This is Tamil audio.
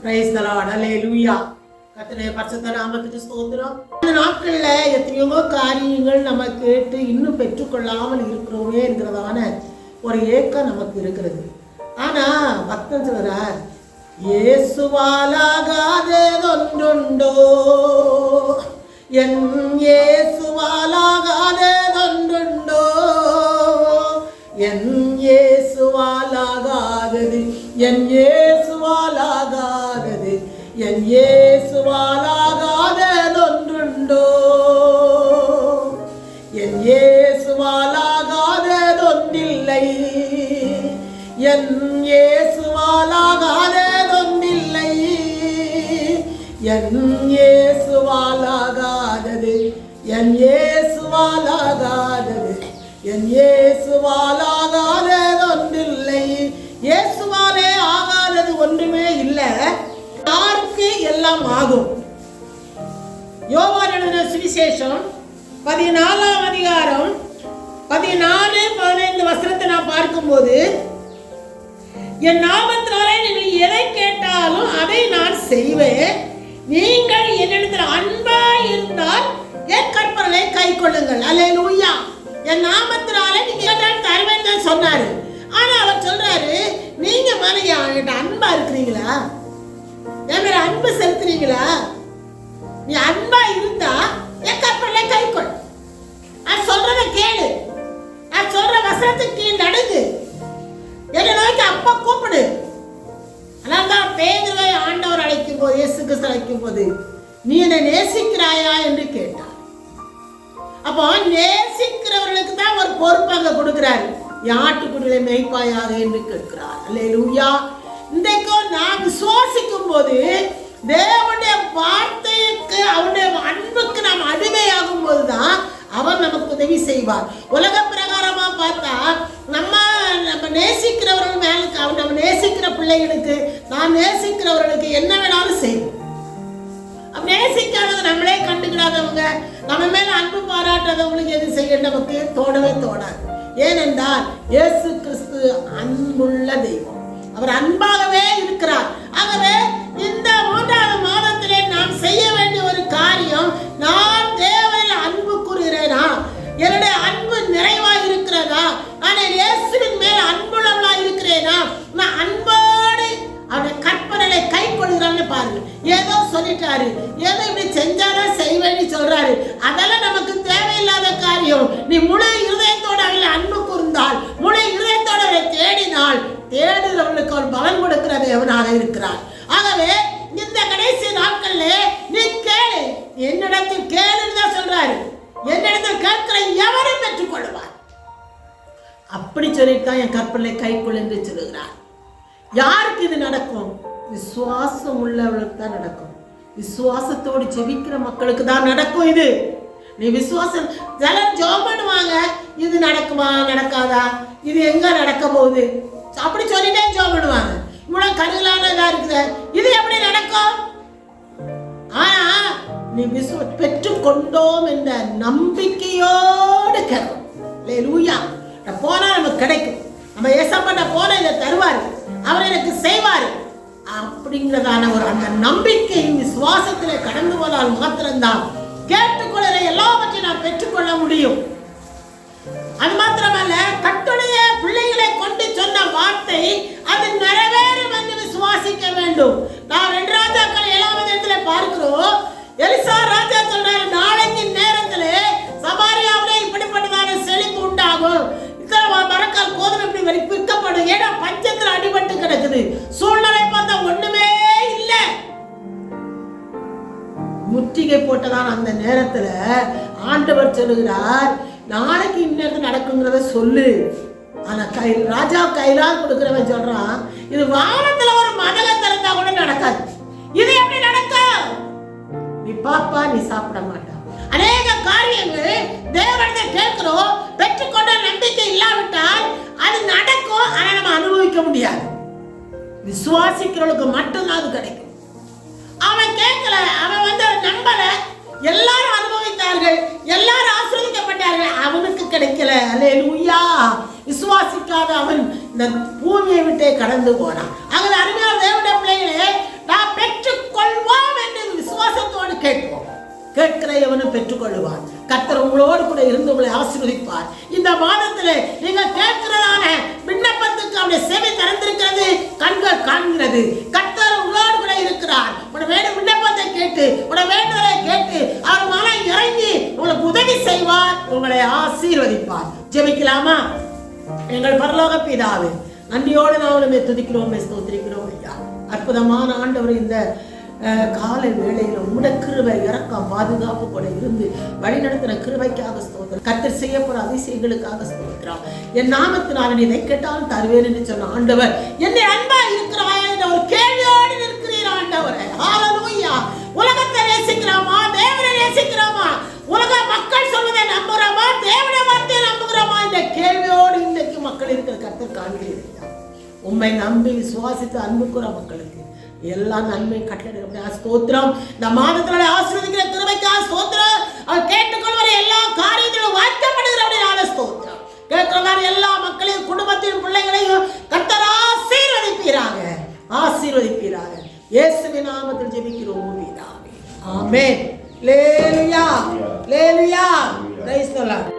பிரைஸ் தி லார்ட் லூயா கர்த்தருடைய பரிசுத்த நாமத்துக்கு ஸ்தோத்திரம். இந்த நாட்கள்ல எத்தனையோ காரியங்கள் நம்ம கேட்டு இன்னும் பெற்றுக்கொள்ளாமல் இருக்கிறோமே என்கிறதான ஒரு ஏக்கம் நமக்கு இருக்கிறது. ஆனா பக்தன் சொல்றார் இயேசுவாலாகாததொன்றுண்டோ? என் இயேசுவாலாகாததொன்றுண்டோ என் ஏசுவாலாகாதது என் ஏசுவாலாகாததொன்றுண்டோ என் இயேசுவாலாகாததொன்றில்லை என் இயேசுவாலாகாததொன்றில்லை என் ஏசுவாலாகாதது என் ஏசுவாலாகாதது என் ஏசுவாலா எல்லாம் ஆகும் யோவான் எழுதின சுவிசேஷம் பதினாலாம் அதிகாரம் பதினாலு பதினைந்து வசனத்தை நான் பார்க்கும்போது என் நாமத்தினாலே நீங்கள் எதை கேட்டாலும் அதை நான் செய்வேன். நீங்கள் என்னிடத்தில் அன்பா இருந்தால் என் கற்பனை கை கொள்ளுங்கள். அல்லேலூயா. என் நாமத்தினாலே நீங்கள் தருவேன் தான் சொன்னாரு ஆனா அவர் சொல்றாரு நீங்க மேல என்கிட்ட அன்பா இருக்கிறீங்களா என் மேல அன்பு செலுத்துறீங்களா? நீ அன்பா இருந்தா என் கற்பனை கை கொள். நான் சொல்றத கேளு. நான் சொல்ற வசனத்துக்கு நீ நடந்து என்ன நோய்க்கு அப்பா கூப்பிடு. அதனால்தான் பேதுவை ஆண்டவர் அழைக்கும் போது இயேசு கிறிஸ்து அழைக்கும் போது நீ என்னை நேசிக்கிறாயா? என்று கேட்டார். அப்போ நேசிக்கிறவர்களுக்கு தான் ஒரு பொறுப்பு அங்க கொடுக்கிறாரு யாட்டுக்குடிகளை மேய்ப்பாயாக? என்று கேட்கிறார். அல்லேலூயா. இன்றைக்கும் நான் விசுவாசிக்க போது தேவனுடைய வார்த்தைக்கு அவனுடைய அன்புக்கு நாம் அடிமையாகும் போதுதான் அவர் நமக்கு உதவி செய்வார். உலக பிரகாரமா பார்த்தா நம்ம நம்ம நேசிக்கிறவர்கள் மேலுக்கு அவன் நம்ம நேசிக்கிற பிள்ளைகளுக்கு நாம் நேசிக்கிறவர்களுக்கு என்ன வேணாலும் செய்வோம். நேசிக்காதது நேசிக்காதவங்க நம்மளே கண்டுக்கிடாதவங்க நம்ம மேல அன்பு பாராட்டாதவங்களுக்கு எது செய்ய நமக்கு தோடவே தோடாது ஏனென்றால் இயேசு கிறிஸ்து அன்புள்ள தெய்வம். அவர் அன்பாகவே இருக்கிறார். ஆகவே சொல்லிட்டாரு இப்படி செஞ்சாதான் செய்வேன்னு சொல்றாரு. அதெல்லாம் நமக்கு தேவையில்லாத காரியம். நீ முழு இருதயத்தோட அவளை அன்பு கூர்ந்தால் முழு இருதயத்தோட அவளை தேடினால் தேடுறவனுக்கு அவர் பலன் கொடுக்கிற தேவனாக இருக்கிறார். ஆகவே இந்த கடைசி நாட்கள்ல நீ கேளு. என்னிடத்தில் கேளுன்னு தான் சொல்றாரு. என்னிடத்தில் கேட்கிற எவரும் பெற்றுக்கொள்வார். அப்படி சொல்லிட்டு தான் என் கற்பனை கைக்குள் என்று சொல்லுகிறார். யாருக்கு இது நடக்கும்? விசுவாசம் உள்ளவர்களுக்கு தான் நடக்கும். விசுவாசத்தோடு ஜெபிக்கிற மக்களுக்கு தான் நடக்கும் இது. நீ விசுவாசம் சிலர் ஜோம் பண்ணுவாங்க. இது நடக்குமா நடக்காதா? இது எங்க நடக்க போகுது? அப்படி சொல்லிட்டே ஜோம் பண்ணுவாங்க. இவ்வளவு கருகலான இதாக இருக்குது. இது எப்படி நடக்கும்? ஆனா நீ விசுவ பெற்று கொண்டோம் என்ற நம்பிக்கையோடு கே லூயா போனா நமக்கு கிடைக்கும். நம்ம ஏசப்பட்ட போன இதை தருவாரு. அவர் எனக்கு செய்வாரு. அப்படிங்கிறதான ஒரு அந்த நம்பிக்கை விசுவாசத்தில் கடந்து போனால் மாத்திரம்தான். கேட்டுக்கொள்கிற எல்லாவற்றையும் நான் பெற்றுக்கொள்ள முடியும். அது மாத்திரமல்ல கட்டுடைய பிள்ளைகளை கொண்டு சொன்ன வார்த்தை அது நிறைவேறும் என்று விசுவாசிக்க வேண்டும். நான் ரெண்டு ராஜாக்கள் ஏழாவது இடத்துல பார்க்கிறோம். எலிசா ராஜா சொல்றாரு நாளைக்கு நேரத்தில் சமாரியாவிலே இப்படிப்பட்டதான செழிப்பு உண்டாகும். இத்தனை மரக்கால் கோதுமை இப்படி விற்கப்படும் ஏன்னா பஞ்சத்தில் அடிபட்டு கிடக்குது. சூழ்நிலை முற்றுகை போட்டதான அந்த நேரத்துல ஆண்டவர் சொல்லுகிறார் நாளைக்கு இந்நேரத்தில் நடக்குங்கிறத சொல்லு. ஆனா கை ராஜா கையிலால் கொடுக்குறவன் சொல்றான் இது வானத்தில் ஒரு மதக திறந்தா கூட நடக்காது. இது எப்படி நடக்கும் நீ பாப்பா நீ சாப்பிட மாட்டா. அநேக காரியங்கள் தேவனத்தை கேட்கிறோம் பெற்றுக்கொண்ட நம்பிக்கை இல்லாவிட்டால் அது நடக்கும் ஆனா நம்ம அனுபவிக்க முடியாது. விசுவாசிக்கிறவளுக்கு மட்டும்தான் அது கிடைக்கும். எல்லாரும் அனுபவித்தார்கள் எல்லாரும் ஆசிரியக்கப்பட்டார்கள் அவனுக்கு கிடைக்கல. அல்லே லூயா விசுவாசிக்காத அவன் இந்த பூமியை விட்டே கடந்து போனான். அவர் அருமையான தேவனுடைய பிள்ளைகளே நான் பெற்றுக்கொள்வோம் என்று விசுவாசத்தோடு கேட்போம். கேட்கிற எவனும் பெற்றுக்கொள்வான் கத்தர் உங்களோடு கூட இருந்து உங்களை ஆசீர்வதிப்பார். இந்த மாதத்தில் நீங்கள் கேட்கிறதான விண்ணப்பத்துக்கு அவருடைய சேவை திறந்திருக்கிறது கண்கள் காண்கிறது. கத்தர் உங்களோடு கூட இருக்கிறார். உன வேணும் விண்ணப்பத்தை கேட்டு உன வேண்டுதலை கேட்டு அவர் மனம் இறங்கி உங்களுக்கு உதவி செய்வார் உங்களை ஆசீர்வதிப்பார். ஜெபிக்கலாமா? எங்கள் பரலோக பிதாவே நன்றியோடு நான் உண்மை துதிக்கிறோம் ஸ்தோத்திரிக்கிறோம் ஐயா. அற்புதமான ஆண்டவர் இந்த அஹ், காலை வேளையில் உம்முடைய கிருபை இறக்கம் பாதுகாப்பு கூட இருந்து வழி நடத்தின கிருபைக்காக ஸ்தோத்திரம். கத்தர் செய்யப்போற அதிசயங்களுக்காக ஸ்தோத்திரம். என் நாமத்தினால் நீ இதை கேட்டாலும் தருவேன் என்று சொன்ன ஆண்டவர் என்னை அன்ப உலக மக்கள் சொல்வதை நம்புகிறோமா தேவன வார்த்தையை நம்புகிறோமா இந்த கேள்வியோடு இன்றைக்கு மக்கள் இருக்கிற கர்த்தர் காண்கிறீர்கள்? உண்மை நம்பி விசுவாசித்து அன்புக்குற மக்களுக்கு எல்லா நன்மை கட்டளை ஸ்தோத்திரம். இந்த மாதத்தில் ஆசீர்வதிக்கிற திருமைக்கா ஸ்தோத்திரம். அவர் கேட்டுக்கொள்வரை எல்லா காரியத்திலும் வாய்க்கப்படுகிறபடினால ஸ்தோத்திரம். கேட்கிற மாதிரி எல்லா மக்களையும் குடும்பத்தின் பிள்ளைகளையும் கத்தர் ஆசீர்வதிப்பீராக. ஆசீர்வதிப்பீராக. இயேசுவின் நாமத்தில் ஜெபிக்கிறோம் ஆமே ஆமென். லேலுயா லேலுயா பிரைஸ் தி லார்ட்